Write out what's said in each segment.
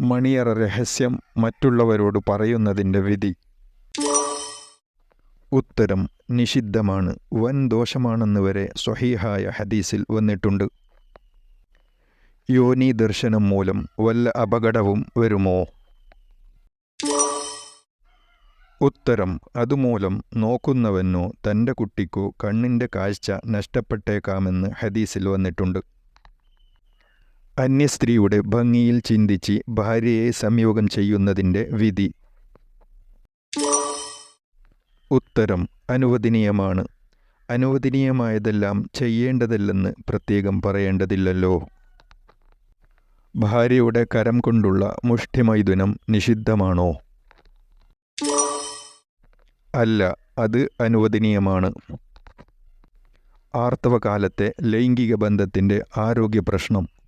മണിയറ രഹസ്യം മറ്റുള്ളവരോട് പറയുന്നതിന്റെ വിധി. ഉത്തരം നിഷിദ്ധമാണ്. വൻ ദോഷമാണെന്ന് വരെ സ്വഹീഹായ ഹദീസിൽ വന്നിട്ടുണ്ട്. യോനി ദർശനം മൂലം വല്ല അപകടവും വരുമോ? ഉത്തരം അതുമൂലം നോക്കുന്നവനോ തന്റെ കുട്ടിക്കോ കണ്ണിന്റെ കാഴ്ച നഷ്ടപ്പെട്ടേക്കാമെന്ന് ഹദീസിൽ വന്നിട്ടുണ്ട്. അന്യസ്ത്രീയുടെ ഭംഗിയിൽ ചിന്തിച്ച് ഭാര്യയെ സംയോഗം ചെയ്യുന്നതിന്റെ വിധി. ഉത്തരം അനുവദനീയമാണ്. അനുവദനീയമായതെല്ലാം ചെയ്യേണ്ടതല്ലെന്ന് പ്രത്യേകം പറയേണ്ടതില്ലല്ലോ. ഭാര്യയുടെ കരം കൊണ്ടുള്ള മുഷ്ടിമൈഥുനം നിഷിദ്ധമാണോ? അല്ല അത് അനുവദനീയമാണ്. ആർത്തവകാലത്തെ ലൈംഗിക ബന്ധത്തിന്റെ ആരോഗ്യ പ്രശ്നം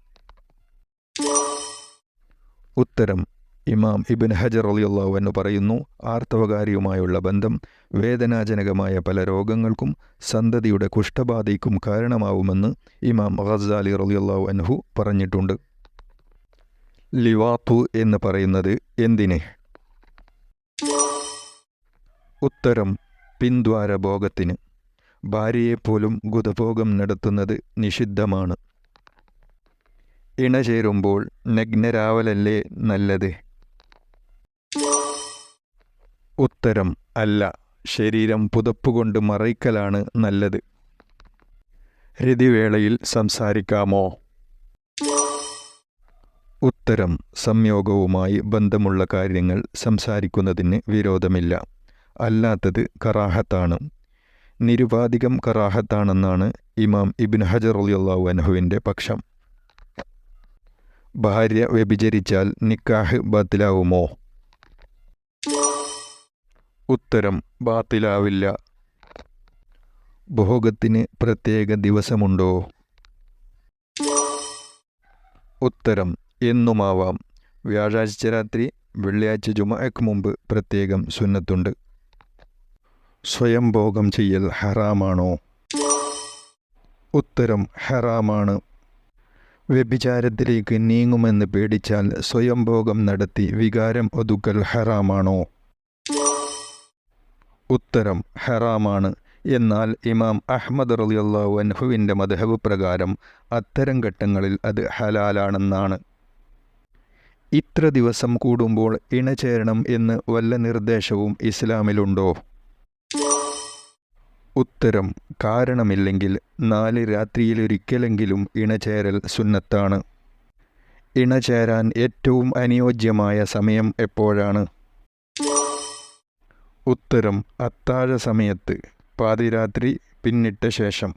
ഉത്തരം ഇമാം ഇബിൻ ഹജർ അലിയുള്ളാഹു എന്ന് പറയുന്നു ആർത്തവകാരിയുമായുള്ള ബന്ധം വേദനാജനകമായ പല രോഗങ്ങൾക്കും സന്തതിയുടെ കുഷ്ഠബാധയ്ക്കും കാരണമാവുമെന്ന് ഇമാം ഖസാലി റലിയുള്ളാഹു അൻഹു പറഞ്ഞിട്ടുണ്ട്. ലിവാത്തു എന്ന് പറയുന്നത് എന്തിനെ? ഉത്തരം പിന്ദ്വാരഭോഗത്തിന് ഭാര്യയെപ്പോലും ഗുതഭോഗം നടത്തുന്നത് നിഷിദ്ധമാണ്. ഇണചേരുമ്പോൾ നഗ്നരാവലല്ലേ നല്ലത്? ഉത്തരം അല്ല. ശരീരം പുതപ്പുകൊണ്ട് മറയ്ക്കലാണ് നല്ലത്. രതിവേളയിൽ സംസാരിക്കാമോ? ഉത്തരം. സംയോഗവുമായി ബന്ധമുള്ള കാര്യങ്ങൾ സംസാരിക്കുന്നതിന് വിരോധമില്ല. അല്ലാത്തത് കറാഹത്താണ്. നിരുപാധികം കറാഹത്താണെന്നാണ് ഇമാം ഇബിൻ ഹജർ അലിയല്ലാഹു അനഹുവിന്റെ പക്ഷം. ഭാര്യ വ്യഭിചരിച്ചാൽ നിക്കാഹ് ബാത്തിലാവുമോ? ഉത്തരം ബാത്തിലാവില്ല. ഭോഗത്തിന് പ്രത്യേക ദിവസമുണ്ടോ? ഉത്തരം എന്നുമാവാം. വ്യാഴാഴ്ച രാത്രി വെള്ളിയാഴ്ച ജുമയ്ക്ക് മുമ്പ് പ്രത്യേകം സുന്നത്തുണ്ട്. സ്വയം ഭോഗം ചെയ്യൽ ഹറാമാണോ? ഉത്തരം ഹറാമാണ്. വ്യഭിചാരത്തിലേക്ക് നീങ്ങുമെന്ന് പേടിച്ചാൽ സ്വയം ഭോഗം നടത്തി വികാരം ഒതുക്കൽ ഹറാമാണോ? ഉത്തരം ഹറാമാണ്. എന്നാൽ ഇമാം അഹ്മദ് റലിയല്ലാഹു അൻഹുവിന്റെ മധഹബ് പ്രകാരം അത്തരം ഘട്ടങ്ങളിൽ അത് ഹലാലാണെന്നാണ്. ഇത്ര ദിവസം കൂടുമ്പോൾ ഇണചേരണം എന്ന് വല്ല നിർദ്ദേശവും ഇസ്ലാമിലുണ്ടോ? ഉത്തരം കാരണമില്ലെങ്കിൽ നാല് രാത്രിയിലൊരിക്കലെങ്കിലും ഇണചേരൽ സുന്നത്താണ്. ഇണചേരാൻ ഏറ്റവും അനുയോജ്യമായ സമയം എപ്പോഴാണ്? ഉത്തരം അത്താഴ സമയത്ത് പാതിരാത്രി പിന്നിട്ട ശേഷം.